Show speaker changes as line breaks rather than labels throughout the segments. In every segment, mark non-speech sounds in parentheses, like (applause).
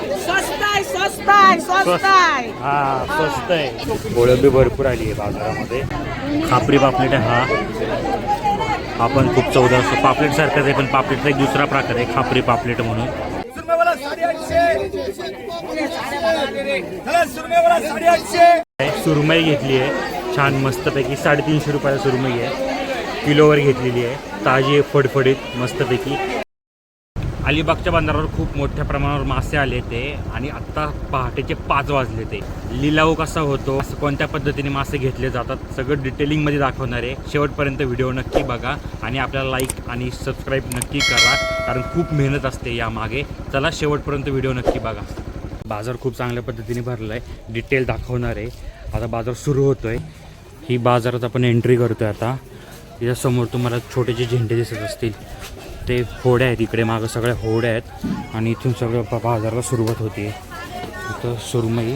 स्वस्त आहे स्वस्त आहे स्वस्त आहे
हा. स्वस्त आहे कोळंबी भरपूर आली आहे बाजारामध्ये. खापरी पापलेट आहे हा. हा पण खूप चौदा असतो. पापलेट सारखाच आहे पण पापलेटचा एक दुसरा प्रकार आहे खापरी पापलेट म्हणून.
सुरमेवाला साडेआठशे. चला सुरमेवाला साडेआठशे.
सुरमई घेतली आहे. छान मस्तपैकी साडेतीनशे रुपयाला सुरमई आहे. किलोवर घेतलेली आहे. ताजी आहे फडफडीत मस्तपैकी. अलिबागच्या बंदरावर खूप मोठ्या प्रमाणावर मासे आले ते आणि आत्ता पहाटेचे पाच वाजले ते लिलाव कसा होतो? असं कोणत्या पद्धतीने मासे घेतले जातात? सगळं डिटेलिंगमध्ये दाखवणार आहे. शेवटपर्यंत व्हिडिओ नक्की बघा आणि आपल्याला लाईक आणि सबस्क्राईब नक्की करा. कारण खूप मेहनत असते यामागे. चला शेवटपर्यंत व्हिडिओ नक्की बघा. बाजार खूप चांगल्या पद्धतीने भरला आहे डिटेल दाखवणार आहे. आता बाजार सुरू होतो आहे ही बाजारात आपण एंट्री करतो आहे आता. याच्यासमोर तुम्हाला छोटेचे झेंडे दिसत असतील. ते होड्या आहेत इकडे मागं सगळ्या होड्या आहेत आणि इथून सगळं बाजाराला सुरुवात होते. इथं सुरमई.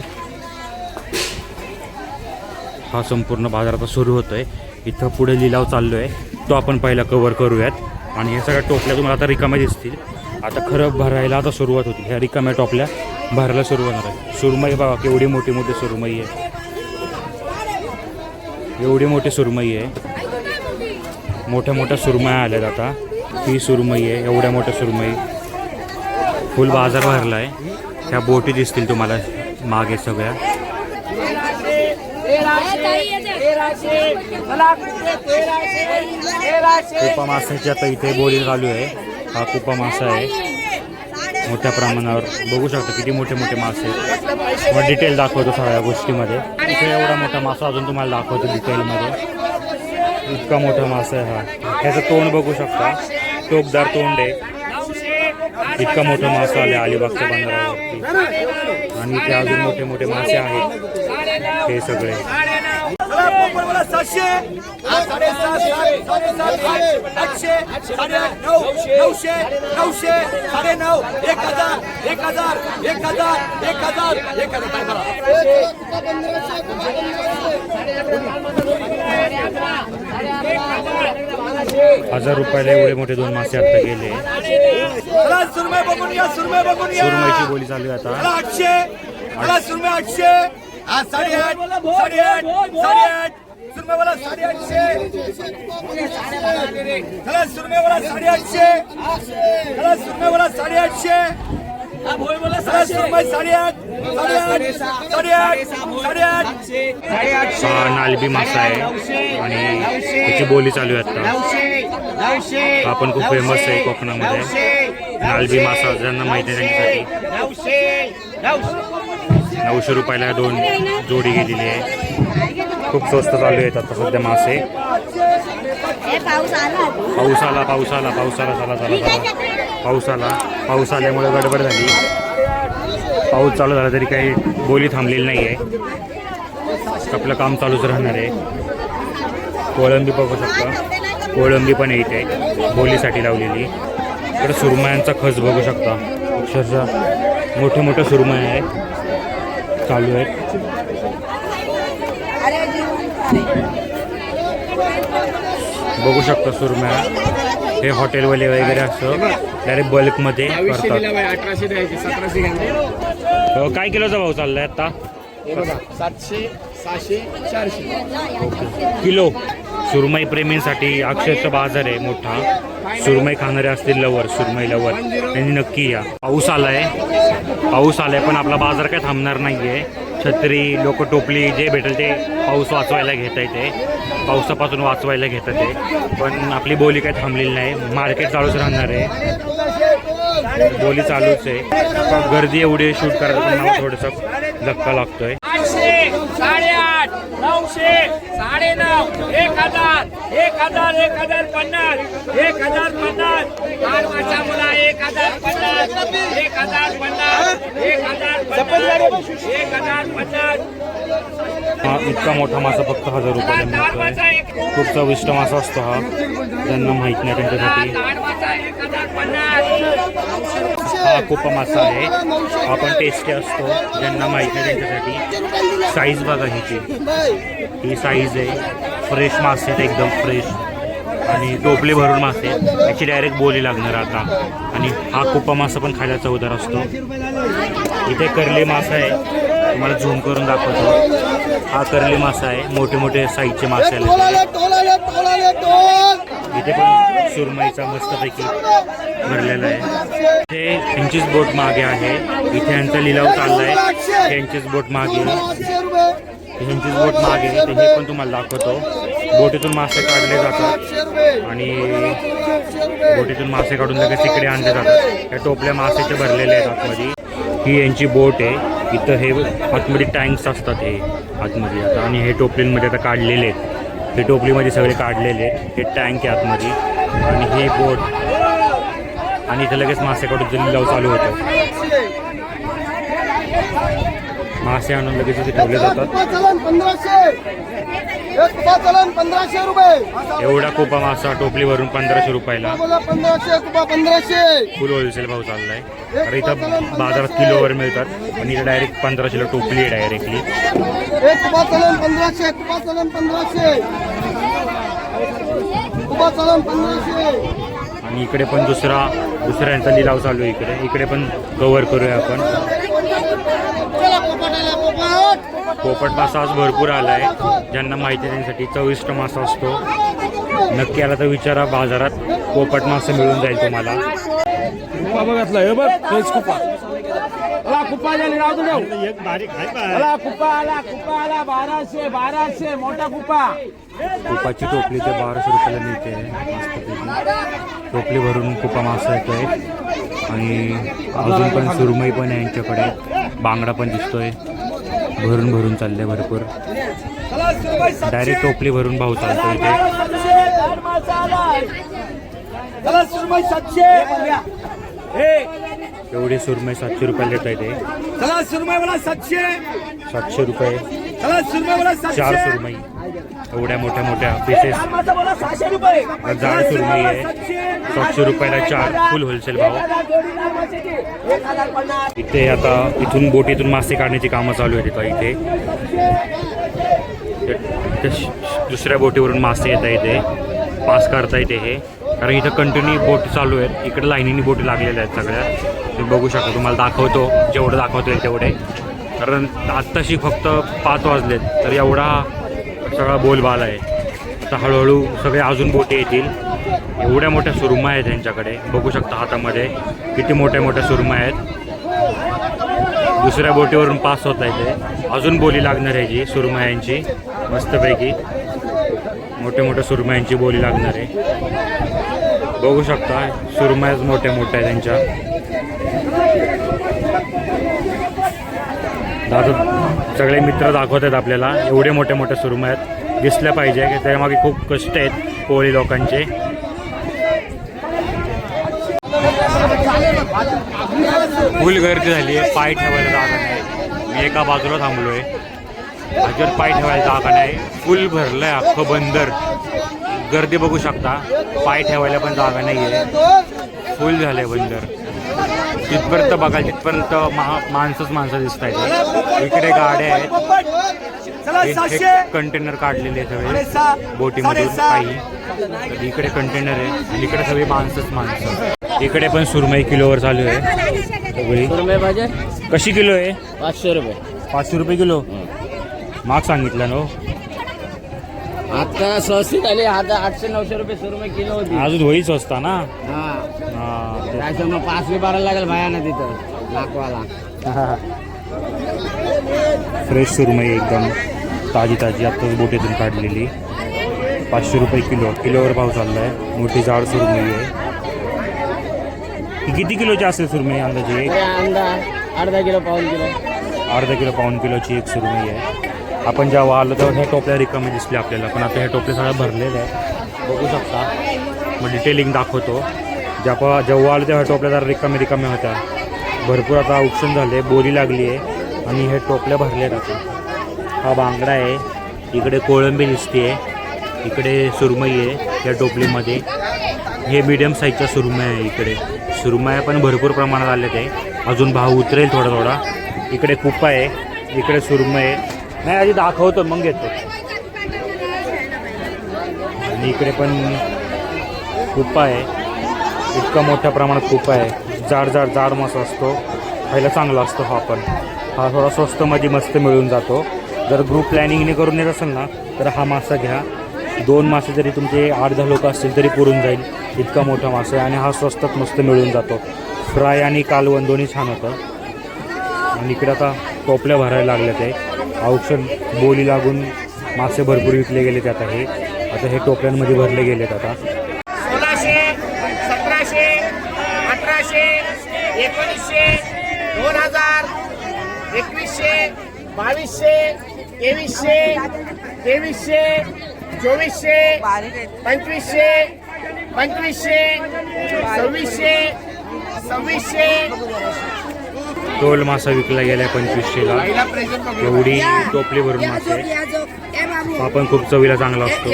हा संपूर्ण बाजार आता सुरू होतो आहे इथं पुढे लिलाव चाललो आहे तो आपण पहिला कवर करूयात. आणि या सगळ्या टोपल्या तुम्हाला आता रिकाम्या दिसतील. आता खरं भरायला आता सुरुवात होती. ह्या रिकाम्या टोपल्या भरायला सुरुवात होणार आहे सुरमई बघा केवढी मोठी मोठी सुरमई आहे. एवढी मोठी सुरमई आहे. मोठ्या मोठ्या सुरमया आल्यात आता. ही सुरमई आहे एवढ्या मोठ्या सुरमई. फुल बाजार भरला आहे. ह्या बोटी दिसतील तुम्हाला मागे सगळ्या. कुपा माशाची आता इथे बोली चालू आहे. हा कुपा मासा आहे. मोठ्या प्रमाणावर. बघू शकता किती मोठे मोठे मासे आहेत. मग डिटेल दाखवतो सगळ्या गोष्टीमध्ये. इथे एवढा मोठा मासा अजून तुम्हाला दाखवतो डिटेलमध्ये इतका मोठा मासा आहे हा. ह्याचं तोंड बघू शकता. टोकदार तोंड आहे. इतका मोठा मासा आला अलिबागच्या बंदरावरती आणि इथे अजून मोठे मोठे मासे आहेत. हे सगळे.
चला पोपटवाला सातशे हा, साडेसात सात साडेसात आठ आठशे नऊ नऊशे नऊशे साडे नऊ एक हजार एक हजार एक हजार एक हजार एक हजार
हजार रुपयाला एवढे मोठे दोन मासे आता गेले.
चला सुरमई बघून घ्या सुरमई बघून
सुरमईची बोली चालू आहे आता.
आठशे चला सुरमई आठशे. साडेआठ साडेआठ साडेआठ साडेआठशे साडेआठशे साडेआठशे सुरमई साडेआठ साडेआठ साडेआठ साडेआठ
हा नालबी मासा आहे. आणि त्याची बोली चालू आहे आता. हा पण खूप फेमस आहे कोकणामध्ये. नालबी मासा ज्यांना माहिती आहे त्यांच्यासाठी. नऊशे रुपयाला दोन जोडी गेलेली आहे. खूप स्वस्त चालू आहेत आता सध्या मासे.
पाऊस आला.
पाऊस आला पाऊस आला चला चला चला. पाऊस आला. पाऊस आल्यामुळे गडबड झाली. पाऊस चालू झाला तरी काही बोली थांबलेली नाही आहे. आपलं काम चालूच राहणार आहे. कोळंबी बघू शकता. कोळंबी पण इथे. बोलीसाठी लावलेली. इकडे सुरमयांचा खच बघू शकता. अक्षरशः मोठे मोठे सुरमय आहेत. चालू आहेत. बघू शकता सुरमया. हे हॉटेलवाले वगैरे असं डायरेक्ट बल्कमध्ये करतात. काय किलोचा भाव चाललाय आता?
सातशे सहाशे चारशे.
किलो. सुरमई प्रेमींसाठी अक्षरशः बाजार आहे मोठा. सुरमई खाणारे असतील लवर सुरमई लवर त्यांनी नक्की या. पाऊस आलाय. पाऊस आलाय पण आपला बाजार काय थांबणार नाहीये. छत्री लोक टोपली जे भेटेल ते पाऊस वाचवायला घेत आहे ते. पावसापासून वाचवायला घेतात ते. पण आपली बोली काय थांबलेली नाही. मार्केट चालूच राहणार आहे. बोली चालूच आहे. गर्दी एवढी शूट करायला पण मला थोडंसं धक्का लागतोय.
साडेआठ. नऊशे साडे नऊ एक हजार एक हजार एक हजार पन्नास एक हजार पन्नास. आठ वर्षा मुला एक हजार पन्नास एक हजार पन्नास एक हजार पन्नास एक हजार पन्नास.
इतका मोठा मासा फक्त हजार मिळतोय खूप चविष्ट मासा असतो हा. ज्यांना माहीत नाही त्यांच्यासाठी. हा कोपा मासा आहे. आपण टेस्टी असतो. ज्यांना माहिती आहे त्यांच्यासाठी. साईज बघा ह्याची. ही साईज आहे. फ्रेश मासे आहेत एकदम फ्रेश आणि टोपले भरून मासे याची डायरेक्ट बोली लागणार आता. आणि हा कोपा मासा पण खायला चवदार असतो. इथे करले मासा आहे. तुम्हाला झूम करून दाखवतो. हा करले मासा आहे. मोठे मोठे साईजचे मासे आले इथे पण सुरमईचा मस्तपैकी भरलेला आहे. इथे यांचीच बोट मागे आहे. इथे यांचा लिलाव चाललाय. यांचीच बोट मागे. यांचीच बोट मागे. ते हे पण तुम्हाला दाखवतो. बोटीतून मासे काढले जातात. आणि बोटीतून मासे काढून लगेच तिकडे आणले जातात. या टोपल्या मासेचे भरलेले आहेत आतमध्ये. ही यांची बोट आहे. इथं हे आतमध्ये टँक्स असतात हे. आतमध्ये आता. आणि हे टोपलींमध्ये आता काढलेले आहेत. हे टोपलीमध्ये सगळे काढलेले हे टँक आहे आतमध्ये. आणि हे बोट आणि इथं लगेच मासे काढून लिलाव चालू होतो. मासे आणून लगेच इथे ठेवले जातात.
एक कुपा चलन पंधराशे रुपये.
एवढा कोपा मासा टोपलीवरून पंधराशे रुपयाला.
बोला पंधराशे कुपा पंधराशे.
फुल होलसेल भाव चाललाय. तर इथं बाजारात किलोवर मिळतात. आणि इथं डायरेक्ट पंधराशेला टोपली आहे डायरेक्टली
एक कुपा चलन पंधराशे कुपा चलन पंधराशे. कुपा चलन पंधराशे.
आणि इकडे पण दुसरा दुसऱ्यांचा लिलाव चालू आहे इकडे. इकडे पण कव्हर करूया आपण.
पोपट
मासा आज भरपूर आला आहे ज्यांना माहिती त्यांच्यासाठी चविष्ट मासा असतो. नक्की आला तर विचारा बाजारात. पोपट मासा मिळून जाईल तुम्हाला.
बघितलं हे बघ तोच आला कुप्पा झाली राहू दे ठेव. आला कुप्पा आला बाराशे बाराशे मोठा कुप्पा
कुपाची टोपली ते बाराशे रुपयाला मिळते. टोपली भरून कुपा मासा येतोय. आणि अजून पण सुरमई पण आहे यांच्याकडे. बांगडा पण दिसतोय. भरून भरून चालले भरपूर. डायरेक्ट टोपली भरून भाऊ चालतो इथे.
सुरमई सातशे हे
एवढे सुरमई सातशे रुपयाला देत आहे ते.
चला सुरमई सातशे
सातशे रुपये.
सुरमई
चार सुरमई. एवढ्या मोठ्या मोठ्या पीसेस जाड सुरमई आहे सातशे रुपयाला चार फुल होलसेल भाव. इथे आता इथून बोटीतून मासे काढण्याची कामं चालू आहेत इथं इथे. दुसऱ्या बोटीवरून मासे येत येते इथे. पास करता येते हे. कारण इथं कंटिन्यू बोट चालू आहेत. इकडे लाईनीनी बोटी लागलेल्या आहेत सगळ्या. तुम्ही बघू शकता तुम्हाला दाखवतो. जेवढं दाखवतो येईल तेवढे. कारण आत्ताशी फक्त पाच वाजलेत. तर एवढा सगळा बोलबाला आहे. आता हळूहळू सगळे अजून बोटी येतील. एवढ्या मोठ्या सुरमा आहेत त्यांच्याकडे बघू शकता हातामध्ये किती मोठ्या मोठ्या सुरमा आहेत. दुसऱ्या बोटीवरून पास होत आहे ते. अजून बोली लागणार आहे जी सुरमायांची मस्तपैकी मोठ्या मोठ्या सुरमयांची बोली लागणार आहे. बघू शकता सुरमयाच मोठ्या मोठ्या आहे त्यांच्या दादा सगळे मित्र दाखवत आहेत आपल्याला. एवढे मोठे मोठे सुरुम आहेत. दिसल्या पाहिजे की त्यामागे खूप कष्ट आहेत कोळी लोकांचे. फुल गर्दी झाली आहे. पाय ठेवायला जागा नाही. मी एका बाजूला थांबलो आहे अजिबात पाय ठेवायला जागा नाही. फुल भरलं आहे अख्खं बंदर. गर्दी बघू शकता. पाय ठेवायला पण जागा नाही आहे फुल झालं आहे बंदर. तिथपर्यंत बघाल तिथपर्यंत मा माणसंच माणसं दिसत आहेत. इकडे गाड्या आहेत. कंटेनर काढलेले आहेत सगळे. बोटीमधून. काही. इकडे कंटेनर आहे आणि इकडे सगळे माणसंच माणसं. इकडे पण सुरमई किलोवर चालू आहे. सगळी. कशी किलो आहे?
पाचशे रुपये.
पाचशे रुपये किलो. माग सांगितलं ना हो.
आता स्वस्ती झाली आता आठशे नऊशे रुपये सुरमई किलो होती.
अजून होईच असता ना?
हा.
हा, ते-
पाच बी बारा लागेल भयाना तिथं लाखवाला.
फ्रेश सुरमई एकदम ताजी ताजी. आत्ताच बोटीतून काढलेली. पाचशे रुपये किलो. किलोवर भाव चाललाय. मोठी जाड सुरमई आहे. ही किती किलोची असेल सुरमई अंदाजे?
अंदा अर्धा किलो पाऊन किलो.
अर्धा किलो पाऊण किलोची एक सुरमई आहे. आपण जेव्हा आलो तेव्हा ह्या टोपल्या रिकामी दिसले आपल्याला. पण आता हे टोपले सगळ्या भरलेल्या आहेत. बघू शकता. मग डिटेलिंग दाखवतो. जेव्हा जेव्हा आलो तेव्हा टोपल्या जरा रिकामे रिकामी होत्या. भरपूर आता औक्षण झाले बोली लागली आहे. आणि हे टोपल्या भरल्या आता. हा बांगडा आहे. इकडे कोळंबी दिसते इकडे सुरमई आहे या टोपलीमध्ये. हे मीडियम साईजचा सुरमई आहे इकडे. सुरमया पण भरपूर प्रमाणात आले ते अजून भाव उतरेल थोडा थोडा. इकडे कुप्पा आहे. इकडे सुरमई आहे. नाही आधी दाखवतो मग घेतो. आणि इकडे पण खूप आहे. इतका मोठ्या प्रमाणात खूप आहे. जाड जाड जाड मासा असतो. खायला चांगला असतो हा पण. हा थोडा स्वस्तमध्ये मस्त मिळून जातो. जर ग्रुप प्लॅनिंगने करून येत असेल ना तर हा मासा घ्या. दोन मासे जरी तुमचे आठ दहा लोक असतील तरी पुरून जाईल. इतका मोठा मासा आहे आणि हा स्वस्तात मस्त मिळून जातो. फ्राय आणि कालवण दोन्ही छान होतं. आणि इकडे आता टोपल्या भरायला लागल्यात आहे औषध बोली लागून मासे भरपूर विकले गेलेत आता हे. आता हे टोपल्यांमध्ये भरले गेलेत आता.
सोळाशे सतराशे अठराशे एकोणीसशे दोन हजार एकवीसशे बावीसशे तेवीसशे तेवीसशे चोवीसशे पंचवीसशे पंचवीसशे सव्वीसशे सव्वीसशे
टोल मासा विकला गेलाय पंचवीसशेला. एवढी टोपली भरून मासे आहे. हा पण खूप चवीला चांगला असतो.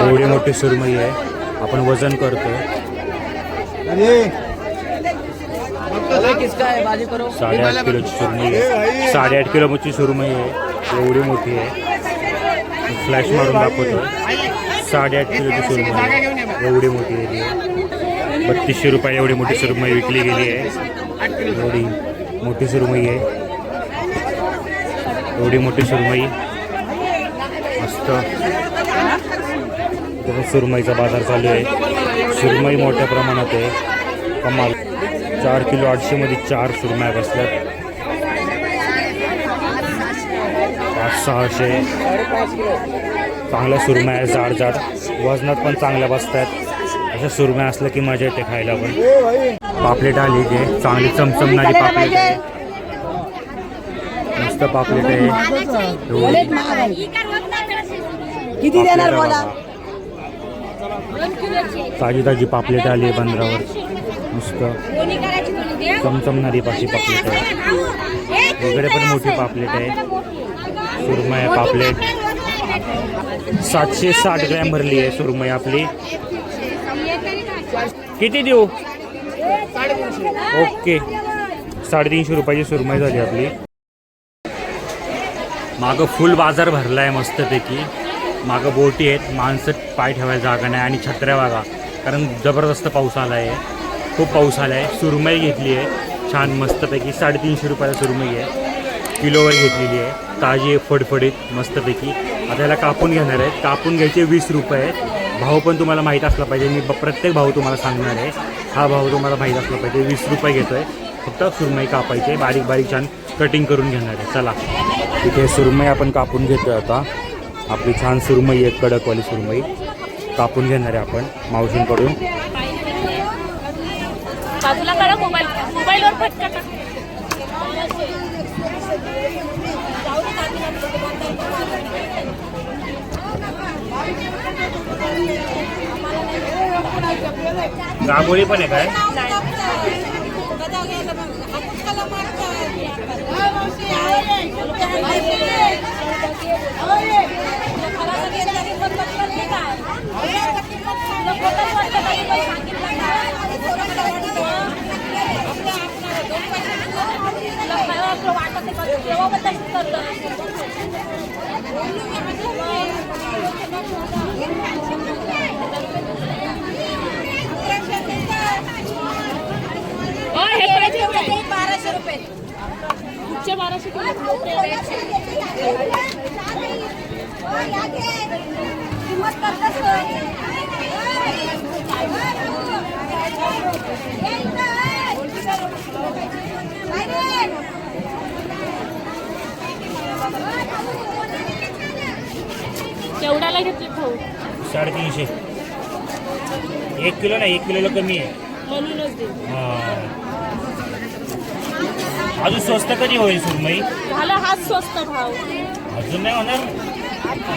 एवढी मोठी सुरमई आहे. आपण वजन करतो. साडेआठ किलोची सुरमई आहे. साडेआठ किलोची सुरमई आहे. एवढी मोठी आहे. फ्लॅश मारून दाखवतो. साडेआठ किलोची सुरमई आहे. एवढी मोठी आहे बत्तीसशे रुपये एवढी मोठी सुरमई विकली गेली आहे. एवढी मोठी सुरमई आहे. एवढी मोठी सुरमई. मस्त. सुरमईचा बाजार चालू आहे. सुरमई मोठ्या प्रमाणात आहे. कमाल. चार किलो आठशेमध्ये चार सुरमया बसल्यात. पाच सहाशे. चांगल्या सुरमया आहे जाड जाड वजनात पण चांगल्या बसतात अशा सुरमया असल्या की मजा येते खायला पण. पापलेट आली इथे. चांगली चमचमणारी पापलेट आहे. मस्त पापलेट आहे.
किती देणार बोला.
ताजी ताजी पापलेट आली आहे बंदरावर. मस्त. चमचमणारी पाशी पापलेट आहे. इकडे पण मोठी पापलेट आहे. सुरमई पापलेट. सातशे साठ ग्रॅम भरली आहे सुरमई आपली. किती देऊ? ओके. साडेतीनशे रुपयाची सुरमई झाली आपली. मागं फुल बाजार भरला आहे मस्तपैकी. मागं बोटी आहेत माणसं पाय ठेवायला जागा नाही आणि छत्र्या वागा कारण जबरदस्त पाऊस आला आहे खूप पाऊस आला आहे सुरमई घेतली आहे. छान मस्तपैकी साडेतीनशे रुपयाला सुरमई आहे. किलोवर घेतलेली आहे. ताजी आहे फडफडीत मस्तपैकी. आता याला कापून घेणार आहेत कापून घ्यायचे वीस रुपये. आहेत भाव पण तुम्हाला माहीत असला पाहिजे. मी ब- प्रत्येक भाव तुम्हाला सांगणार आहे. हा भाव तुम्हाला माहीत असला पाहिजे. वीस रुपये घेतो आहे फक्त सुरमई कापायचे. बारीक बारीक छान कटिंग करून घेणार आहे. चला. इथे सुरमई आपण कापून घेतोय आता. आपली छान सुरमई आहे. कडकवाली सुरमई. कापून घेणार आहे आपण मावशींकडून.
बाजूला करा मोबाईल. मोबाईलवर फटका
पण आहे काय
ओ, हे करायचे एवढे.
बाराशे रुपये
कुठचे बाराशे?
किंमत
केवढ्याला घेतले भाऊ
साडेतीनशे. एक किलो नाही एक किलोला कमी आहे.
म्हणूनच दे.
हां. अजून स्वस्त कधी होईल सुरमई?
झालं हाच स्वस्त भाव.
अजून नाही होणार?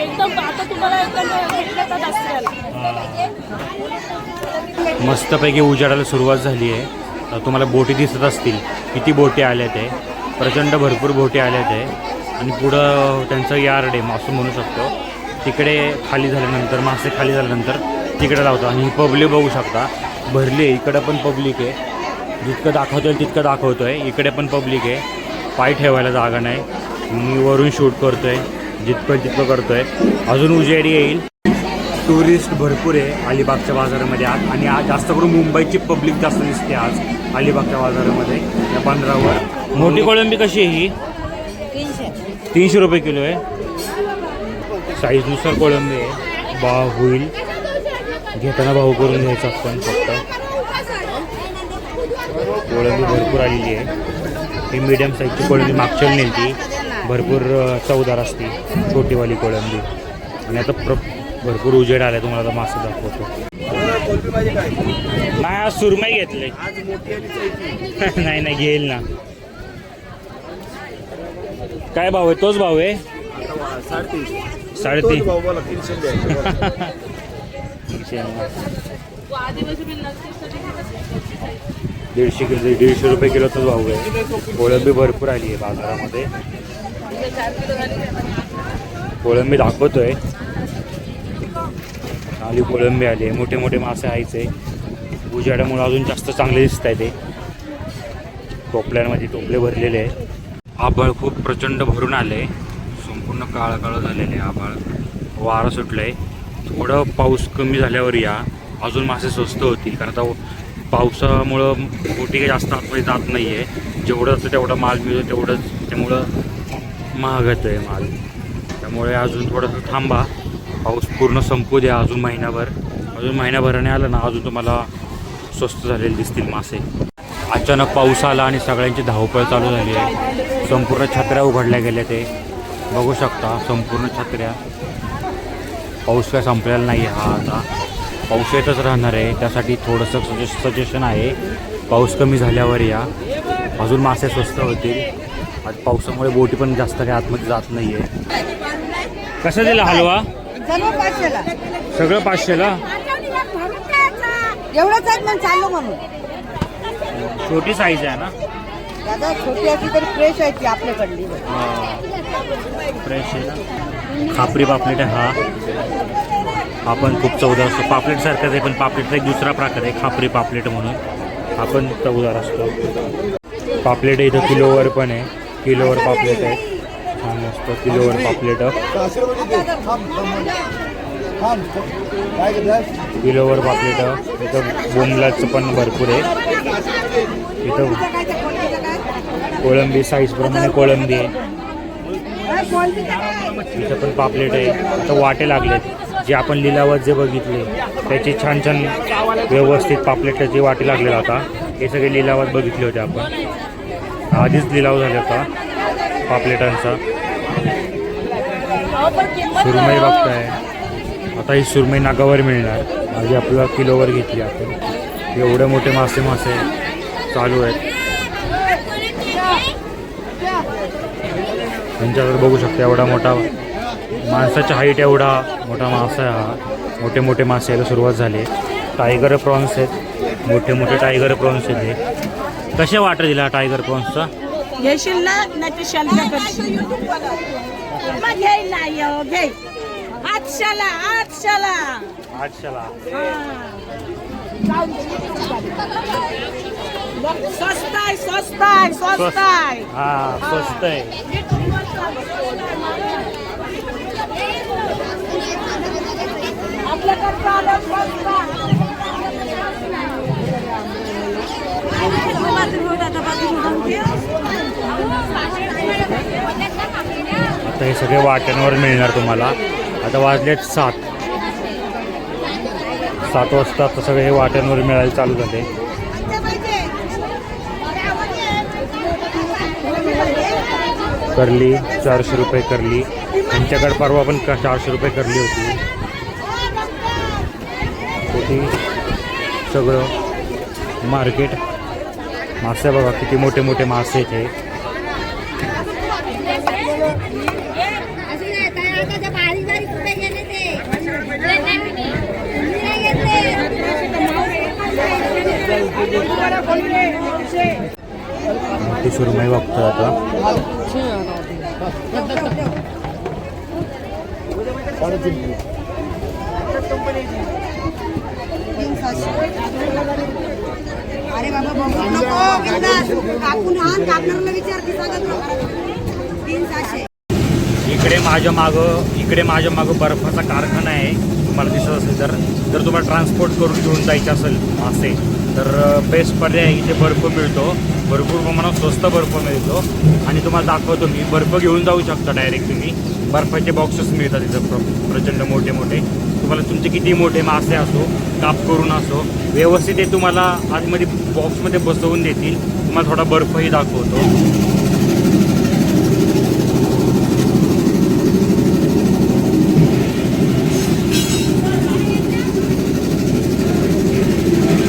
एकदम आता तुम्हाला एकदम भेटलं तर दसऱ्याला
मस्तपैकी उजाडायला सुरुवात झाली आहे. तुम्हाला बोटी दिसत असतील. किती बोटी आल्या आहे प्रचंड भरपूर बोटी आल्या आहे आणि पुढं त्यांचं यार्ड आहे मासू म्हणू शकतो. तिकडे खाली झाल्यानंतर मासे खाली झाल्यानंतर तिकडे लावतो. आणि ही पब्लिक बघू शकता. भरली आहे. इकडं पण पब्लिक आहे. जितकं दाखवतो आहे तितकं दाखवतो आहे इकडे पण पब्लिक आहे. पाय ठेवायला जागा नाही. मी वरून शूट करतो आहे जितकं तितकं आहे अजून उजेडी येईल. टुरिस्ट भरपूर आहे अलिबागच्या बाजारामध्ये आज. आणि आज जास्त करून मुंबईची पब्लिक जास्त दिसते आज अलिबागच्या बाजारामध्ये या बंदरावर. मोठी कोळंबी कशी आहे ही? तीनशे. रुपये किलो आहे. साईजनुसार कोळंबी आहे. भाव होईल. घेताना भाव करून घ्यायचा आपण फक्त. कोळंबी भरपूर आलेली आहे. ही मीडियम साईजची कोळंबी मागच्या नेली ती भरपूर चवदार असते. छोटीवाली कोळंबी. आणि आता प्र भरपूर उजेड आले तुम्हाला आता मासे दाखवतो. नाही आज सुरमई घेतले. (laughs) नाही नाही घेईल ना. काय भाव आहे? तोच भाव आहे? साडेतीन. (laughs) दीडशे किलो दीडशे रुपये किलो तोच भाव आहे. कोळंबी भरपूर आली आहे बाजारामध्ये. कोळंबी दाखवतोय. आली कोळंबी आली आहे. मोठे मोठे मासे आहेचे उजाड्यामुळे अजून जास्त चांगले दिसत आहे ते टोपल्यांमध्ये टोपले भरलेले आहे आभाळ खूप प्रचंड भरून आले संपूर्ण काळं काळं झालेले आहे आभाळ. वारं सुटलं आहे थोडं पाऊस कमी झाल्यावर या. अजून मासे स्वस्त होतील. कारण आता पावसामुळं बोटी काही जास्त आतमध्ये जात नाही आहे जेवढं असतं तेवढा माल मिळतो तेवढंच त्यामुळं महागत आहे माल. त्यामुळे अजून थोडंसं थांबा. पाऊस पूर्ण संपू द्या अजून महिनाभर. अजून महिनाभराने आलं ना अजून तुम्हाला स्वस्त झालेले दिसतील मासे. अचानक पाऊस आला आणि सगळ्यांची धावपळ चालू झाली आहे. संपूर्ण छत्र्या उघडल्या गेल्या ते. बघू शकता संपूर्ण छत्र्या. पाऊस काय संपलेला नाही हा आता. पाऊस येतच राहणार आहे. त्यासाठी थोडंसं सजेश सजेशन आहे. पाऊस कमी झाल्यावर या. अजून मासे स्वस्त होतील. आज पावसामुळे बोटी पण जास्त काही आतमध्ये जात नाही आहे कसं दिला हलवा?
सर्व पाचशेला.
सगळं पाचशेला?
एवढंच आहेत मग चाललो म्हणून
छोटी साईज आहे ना?
दादा छोटी असली तरी फ्रेश आहे ती आपल्याकडली.
फ्रेश आहे. ना खापरी पापलेट आहे हा. हा पण खूप चवदार असतो. पापलेटसारखाच आहे पण पापलेटचा एक दुसरा प्रकार आहे खापरी पापलेट म्हणून. हा पण चवदार असतो. पापलेट इथं किलोवर पण आहे. किलोवर पापलेट आहे. छान मस्त किलोवर पापलेट किलोवर पापलेट इथं बोमलाच पण भरपूर आहे. इथं कोळंबी साईजप्रमाणे कोळंबी आहे. इथं पण पापलेट आहे. आता वाटे लागलेत. जे आपण लिलावात जे बघितले त्याचे छान छान व्यवस्थित पापलेटाचे वाटे लागलेला होता हे सगळे लिलावात बघितले होते आपण. आधीच लिलाव झाला होता पापलेटांचा सुरमई बघताय. आता ही सुरमई नागावर मिळणार. आधी आपल्याला किलोवर घेतली आपण. एवढे मोठे मासे मासे चालू आहेत. त्यांच्याकडे बघू शकता एवढा मोठा माणसाच्या हाईट एवढा मोठा मासा आहे हा. मोठे मोठे मासे यायला सुरुवात झाली टायगर प्रॉन्स आहेत. मोठे मोठे टायगर प्रॉन्स आहेत हे. कसे वाटत दिला टायगर प्रॉन्सचा
घेशील ना मग घेईल ना यो घे. आठशाला आठशाला
आठशेला
स्वस्त आहे स्वस्त आहे स्वस्त आहे
हा स्वस्त आहे
आपल्याकडचं आलं स्वस्त.
आता हे सगळे वाट्यांवर मिळणार तुम्हाला. आता वाजलेत सात. सात वाजता आता सगळे हे वाट्यांवर मिळायला चालू झाले. करली चारशे रुपये करली. त्यांच्याकडे परवा पण चारशे रुपये करली होती. होती. सगळं. मार्केट. मासे बघा किती मोठे मोठे मासे आहेत हे
ते
सुरमई बघतो आता.
अरे बाबा बघू नको कापून आण कापणाऱ्याला विचार सांगत तीन सहाशे.
इकडे माझ्या मागं इकडे माझ्या मागं बर्फाचा कारखाना आहे. तुम्हाला दिसत असेल तर जर तुम्हाला ट्रान्सपोर्ट करून घेऊन जायचे असेल मासे तर बेस्ट पर्याय इथे बर्फ मिळतो. भरपूर प्रमाणात स्वस्त बर्फ मिळतो. आणि तुम्हाला दाखवतो मी बर्फ घेऊन जाऊ शकता डायरेक्ट तुम्ही. बर्फाचे बॉक्सेस मिळतात इथं प्र प्रचंड मोठे मोठे तुम्हाला तुमचे किती मोठे मासे असो काप करून असो व्यवस्थित ते तुम्हाला आतमध्ये बॉक्समध्ये बसवून देतील. तुम्हाला थोडा बर्फही दाखवतो.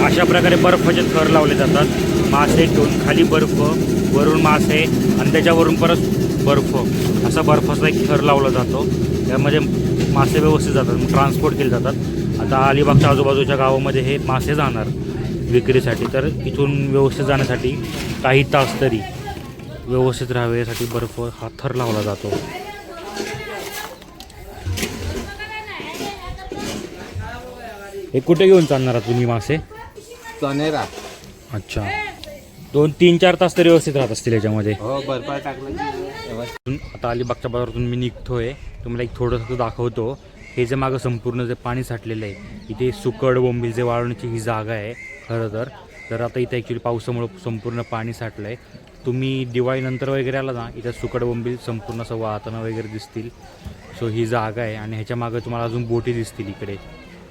अशा प्रकारे बर्फाचे थर लावले जातात. मासे ठेवून खाली बर्फ वरून मासे आणि त्याच्यावरून परत बर्फ. असा बर्फाचा एक थर लावला जातो. त्यामध्ये मासे व्यवस्थित जातात ट्रान्सपोर्ट केले जातात. आता अलिबागच्या आजूबाजूच्या गावामध्ये हे मासे जाणार विक्रीसाठी. तर इथून व्यवस्थित जाण्यासाठी काही तास तरी व्यवस्थित राहावे यासाठी बर्फ हा थर लावला जातो. हे कुठे घेऊन चालणार आहात तुम्ही मासे?
चनेरा
अच्छा. दोन तीन चार तास तरी व्यवस्थित राहत असतील याच्यामध्ये.
हो बर्फा टाकलं की
आता अलिबागच्या बाजारातून मी निघतोय. तुम्हाला एक थोडंसं दाखवतो. हे जे मागं संपूर्ण जे पाणी साठलेलं आहे इथे सुकड बोंबील जे वाळवण्याची ही जागा आहे खरं तर. तर आता इथे ॲक्च्युली पावसामुळं संपूर्ण पाणी साठलं आहे तुम्ही दिवाळीनंतर वगैरे आला ना इथं सुकड बोंबील संपूर्ण असं वाहताना वगैरे दिसतील. सो ही जागा आहे आणि ह्याच्या मागं तुम्हाला अजून बोटी दिसतील इकडे.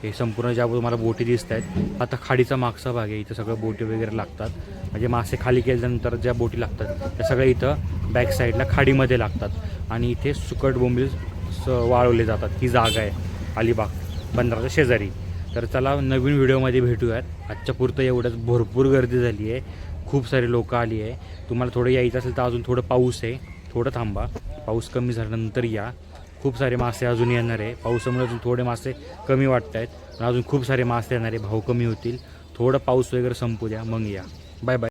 हे संपूर्ण ज्या तुम्हाला बोटी दिसत आहेत आता खाडीचा मागचा भाग आहे इथं सगळं बोटी वगैरे लागतात. म्हणजे मासे खाली केल्यानंतर ज्या बोटी लागतात त्या सगळ्या इथं बॅक साईडला खाडीमध्ये लागतात. आणि इथे सुकट बोंबील स वाळवले जातात. ही जागा आहे अलिबाग बंदराच्या शेजारी. तर चला नवीन व्हिडिओमध्ये भेटूयात. आजच्या पुरतं एवढंच. भरपूर गर्दी झाली आहे. खूप सारे लोक आली आहे. तुम्हाला थोडं यायचं असेल तर अजून थोडं पाऊस आहे. थोडं थांबा. पाऊस कमी झाल्यानंतर या. खूप सारे मासे अजून येणार आहे. पावसामुळे अजून थोडे मासे कमी वाटत आहेत पण अजून खूप सारे मासे येणार आहे. भाव कमी होतील. थोडं पाऊस वगैरे संपू द्या. मग या. Bye bye.